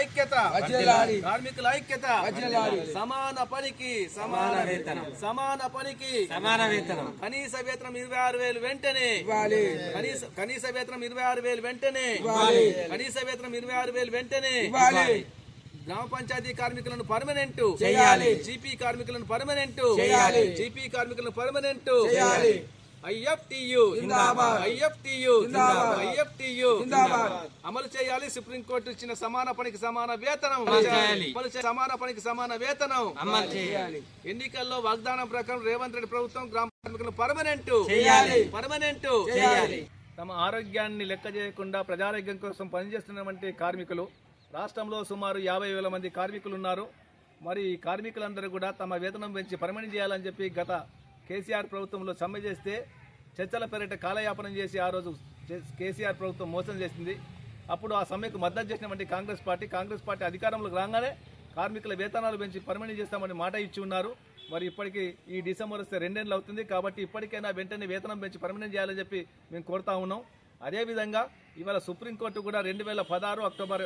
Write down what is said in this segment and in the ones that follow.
ఐక్యత. కార్మికుల ఐక్యత. సమాన పనికి సమాన వేతనం సమాన పనికి సమాన వేతనం కనీస వేతనం ఇరవై ఆరు వేలు వెంటనే కనీస కనీస వేతనం ఇరవై ఆరు వేలు వెంటనే. కనీస వేతనం ఇరవై ఆరు వేలు వెంటనే గ్రామ పంచాయతీ కార్మికులను పర్మనెంట్ చేయాలి. జీపీ కార్మికులను పర్మనెంట్ చేయాలి. జీపీ కార్మికులను పర్మనెంట్ చేయాలి. ఐఎఫ్టియు జిందాబాద్. ఐఎఫ్టియు జిందాబాద్. ఐఎఫ్టియు జిందాబాద్. అమలు చేయాలి సుప్రీంకోర్టు ఇచ్చిన సమాన పనికి సమాన వేతనం. సమాన పనికి సమాన వేతనం అమలు చేయాలి ఎన్నికల్లో వాగ్దానం ప్రకారం రేవంత్ రెడ్డి ప్రభుత్వం గ్రామ కార్మికులను పర్మనెంట్ చేయాలి. పర్మనెంట్ చేయాలి. తమ ఆరోగ్యాన్ని లెక్క చేయకుండా ప్రజారోగ్యం కోసం పనిచేస్తున్నటువంటి కార్మికులు రాష్ట్రంలో సుమారు యాభై వేల మంది కార్మికులు ఉన్నారు మరి ఈ కార్మికులందరూ కూడా తమ వేతనం పెంచి పర్మనెంట్ చేయాలని చెప్పి గత కేసీఆర్ ప్రభుత్వంలో సమ్మె చేస్తే చర్చల పేరిట కాలయాపనం చేసి ఆ రోజు కేసీఆర్ ప్రభుత్వం మోసం చేసింది. అప్పుడు ఆ సమ్మెకు మద్దతు చేసినటువంటి కాంగ్రెస్ పార్టీ కాంగ్రెస్ పార్టీ అధికారంలోకి రాగానే కార్మికుల వేతనాలు పెంచి పర్మనెంట్ చేస్తామని మాట ఇచ్చి ఉన్నారు. మరి ఇప్పటికీ ఈ డిసెంబర్ వస్తే రెండేళ్ళు అవుతుంది కాబట్టి ఇప్పటికైనా వెంటనే వేతనం పెంచి పర్మనెంట్ చేయాలని చెప్పి మేము కోరుతా ఉన్నాం. అదేవిధంగా ఇవాళ సుప్రీంకోర్టు కూడా రెండు వేల పదహారు అక్టోబర్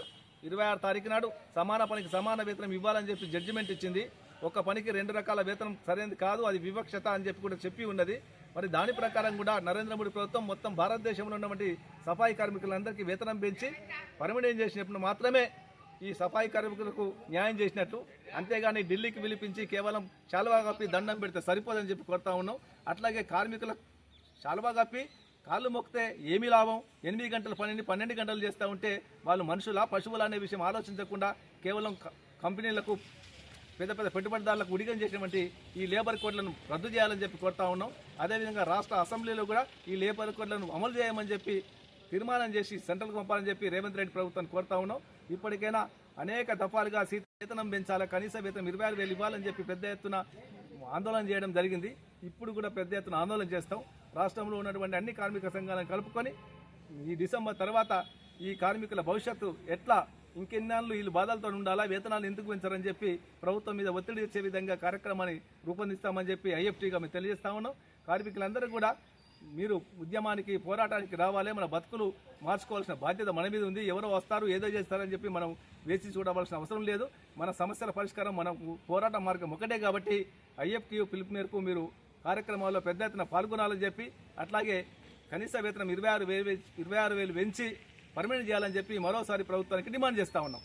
ఇరవై ఆరు తారీఖు నాడు సమాన పనికి సమాన వేతనం ఇవ్వాలని చెప్పి జడ్జిమెంట్ ఇచ్చింది. ఒక పనికి రెండు రకాల వేతనం సరైనది కాదు అది వివక్షత అని చెప్పి కూడా చెప్పి ఉన్నది. మరి దాని ప్రకారం కూడా నరేంద్ర మోడీ ప్రభుత్వం మొత్తం భారతదేశంలో ఉన్నటువంటి సఫాయి కార్మికులందరికీ వేతనం పెంచి పర్మనెంట్ చేసినప్పుడు మాత్రమే ఈ సఫాయి కార్మికులకు న్యాయం చేసినట్టు. అంతేగాని ఢిల్లీకి పిలిపించి కేవలం శాలువా కప్పి దండం పెడితే సరిపోదని చెప్పి కోరుతా ఉన్నాం. అట్లాగే కార్మికుల శాలువా కప్పి కాళ్ళు మొక్కితే ఏమీ లాభం? ఎనిమిది గంటల పనిని పన్నెండు గంటలు చేస్తూ ఉంటే వాళ్ళు మనుషుల పశువుల అనే విషయం ఆలోచించకుండా కేవలం క- కంపెనీలకు పెద్ద పెద్ద పెట్టుబడిదారులకు ఉడిగం చేసినటువంటి ఈ లేబర్ కోడ్లను రద్దు చేయాలని చెప్పి కోరుతా ఉన్నాం. అదేవిధంగా రాష్ట్ర అసెంబ్లీలో కూడా ఈ లేబర్ కోడ్లను అమలు చేయమని చెప్పి తీర్మానం చేసి సెంట్రల్కి పంపాలని చెప్పి రేవంత్ రెడ్డి ప్రభుత్వాన్ని కోరుతా ఉన్నాం. ఇప్పటికైనా అనేక దఫాలుగా సీత వేతనం పెంచాలా కనీస వేతనం ఇరవై ఆరు వేలు ఇవ్వాలని చెప్పి పెద్ద ఎత్తున ఆందోళన చేయడం జరిగింది. ఇప్పుడు కూడా పెద్ద ఎత్తున ఆందోళన చేస్తాం. రాష్ట్రంలో ఉన్నటువంటి అన్ని కార్మిక సంఘాలను కలుపుకొని ఈ డిసెంబర్ తర్వాత ఈ కార్మికుల భవిష్యత్తు ఎట్లా? ఇంకెన్నాళ్ళు వీళ్ళు బాధలతో ఉండాలా? వేతనాలు ఎందుకు పెంచారని చెప్పి ప్రభుత్వం మీద ఒత్తిడి ఇచ్చే విధంగా కార్యక్రమాన్ని రూపొందిస్తామని చెప్పి ఐఎఫ్టీగా మేము తెలియజేస్తా ఉన్నాం. కార్మికులందరూ కూడా మీరు ఉద్యమానికి పోరాటానికి రావాలి. మన బతుకులు మార్చుకోవాల్సిన బాధ్యత మన మీద ఉంది. ఎవరో వస్తారు ఏదో చేస్తారని చెప్పి మనం వేచి చూడవలసిన అవసరం లేదు. మన సమస్యల పరిష్కారం మన పోరాట మార్గం ఒకటే కాబట్టి ఐఎఫ్టీ పిలుపు మేరకు మీరు కార్యక్రమాల్లో పెద్ద ఎత్తున పాల్గొనాలని చెప్పి అట్లాగే కనీస వేతనం ఇరవై ఆరు వేలు ఇరవై ఆరు వేలు పెంచి పర్మనెంట్ చేయాలని చెప్పి మరోసారి ప్రభుత్వానికి డిమాండ్ చేస్తా ఉన్నాం.